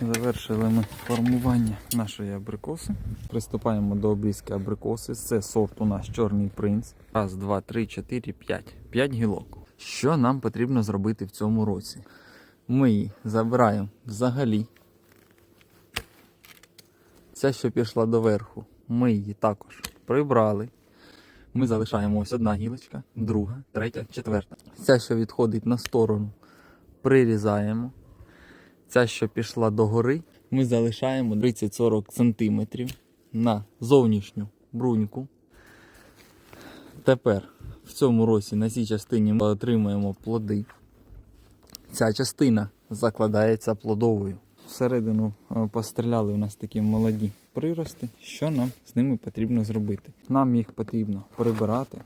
завершили ми формування нашої абрикоси. Приступаємо до обрізки абрикоси. Це сорт у нас Чорний принц. Раз, два, три, чотири, п'ять. П'ять гілок. Що нам потрібно зробити в цьому році? Ми її забираємо взагалі. Ця, що пішла доверху, ми її також прибрали. Ми залишаємо ось одна гілочка, друга, третя, четверта. Ця, що відходить на сторону, прирізаємо. Ця, що пішла догори, ми залишаємо 30-40 см на зовнішню бруньку. Тепер в цьому році на цій частині ми отримуємо плоди. Ця частина закладається плодовою. Всередину е, постріляли у нас такі молоді прирости. Що нам з ними потрібно зробити? Нам їх потрібно прибирати,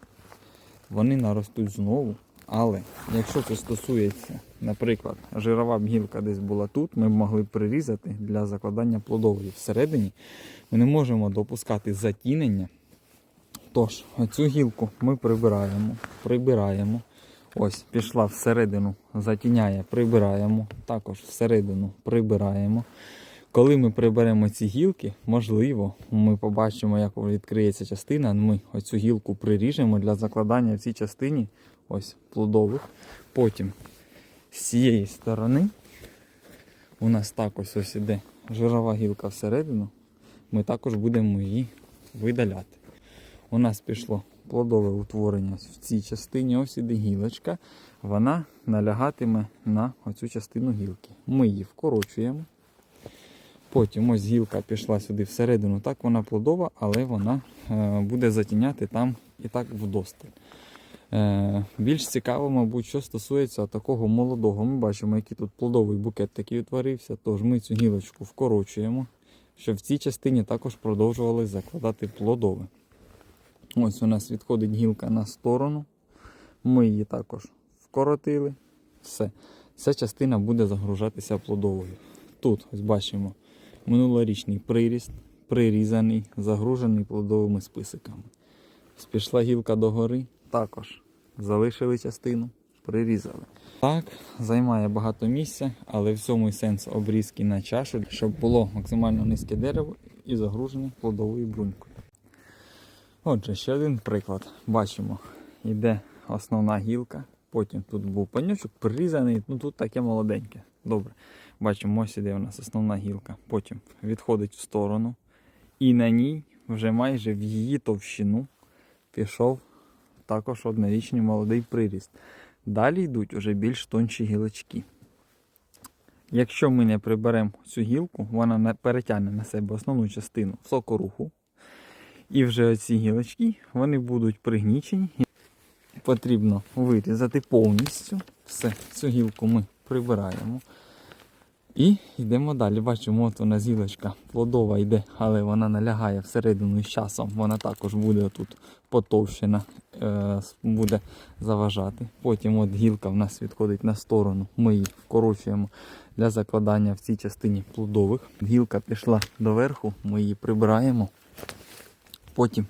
вони наростуть знову. Але якщо це стосується, наприклад, жирова б гілка десь була тут, ми б могли прирізати для закладання плодової. Всередині ми не можемо допускати затінення. Тож, цю гілку ми прибираємо, прибираємо. Ось, пішла всередину, затіняє, прибираємо. Також всередину прибираємо. Коли ми приберемо ці гілки, можливо, ми побачимо, як відкриється частина. Ми оцю гілку приріжемо для закладання в цій частині ось плодових. Потім з цієї сторони у нас також ось іде жирова гілка всередину. Ми також будемо її видаляти. У нас пішло плодове утворення в цій частині, ось іде гілочка. Вона налягатиме на оцю частину гілки. Ми її вкорочуємо. Потім ось гілка пішла сюди всередину. Так вона плодова, але вона е, буде затіняти там і так вдосталь. Е, більш цікаво, мабуть, що стосується такого молодого. Ми бачимо, який тут плодовий букет такий утворився. Тож ми цю гілочку вкорочуємо, щоб в цій частині також продовжували закладати плодове. Ось у нас відходить гілка на сторону. Ми її також вкоротили. Все. Ця частина буде загружатися плодовою. Тут ось бачимо минулорічний приріст, прирізаний, загружений плодовими списиками. Пішла гілка догори, також залишили частину, прирізали. Так, займає багато місця, але в цьому сенс обрізки на чашу, щоб було максимально низьке дерево і загружене плодовою брунькою. Отже, ще один приклад. Бачимо, йде основна гілка, потім тут був панючок прирізаний, ну тут таке молоденьке. Добре. Бачимо, ось іде у нас основна гілка. Потім відходить в сторону. І на ній вже майже в її товщину пішов також однорічний молодий приріст. Далі йдуть уже більш тонші гілочки. Якщо ми не приберемо цю гілку, вона не перетягне на себе основну частину сокоруху. І вже оці гілочки вони будуть пригнічені. Потрібно вирізати повністю. Все, цю гілку ми прибираємо. І йдемо далі. Бачимо, от нас гілочка плодова йде, але вона налягає всередину і з часом. Вона також буде тут потовщена, е, буде заважати. Потім от гілка в нас відходить на сторону. Ми її вкорочуємо для закладання в цій частині плодових. Гілка пішла доверху, ми її прибираємо. Потім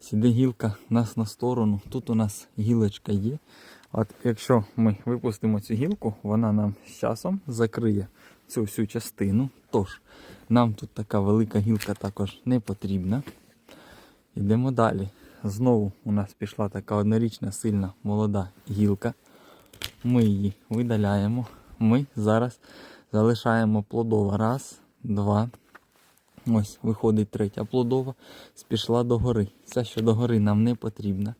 сіде гілка у нас на сторону. Тут у нас гілочка є. От якщо ми випустимо цю гілку, вона нам з часом закриє цю всю частину. Тож, нам тут така велика гілка також не потрібна. Йдемо далі. Знову у нас пішла така однорічна сильна молода гілка. Ми її видаляємо. Ми зараз залишаємо плодова. Раз, два. Ось виходить третя плодова. Спішла догори. Ця, що догори нам не потрібна.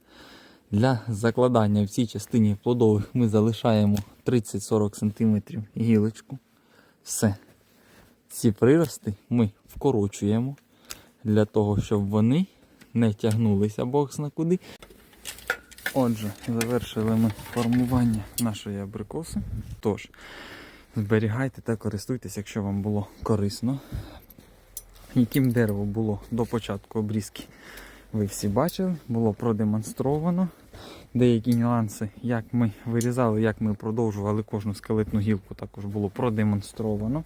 Для закладання в цій частині плодових ми залишаємо 30-40 см гілочку. Все. Ці прирости ми вкорочуємо для того, щоб вони не тягнулися бог зна куди. Отже, завершили ми формування нашої абрикоси. Тож, зберігайте та користуйтесь, якщо вам було корисно. Яким дерево було до початку обрізки, ви всі бачили, було продемонстровано. Деякі нюанси, як ми вирізали, як ми продовжували кожну скелетну гілку, також було продемонстровано.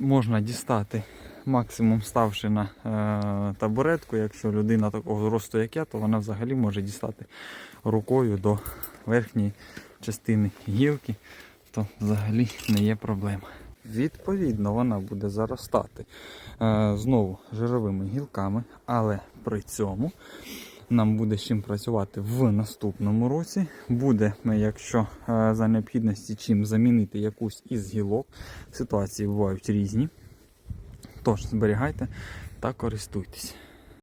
Можна дістати максимум ставши на е, табуретку. Якщо людина такого росту, як я, то вона взагалі може дістати рукою до верхньої частини гілки, то взагалі не є проблема. Відповідно вона буде заростати е, знову жировими гілками, але при цьому нам буде з чим працювати в наступному році. Буде, якщо е, за необхідності чим замінити якусь із гілок. Ситуації бувають різні. Тож зберігайте та користуйтесь.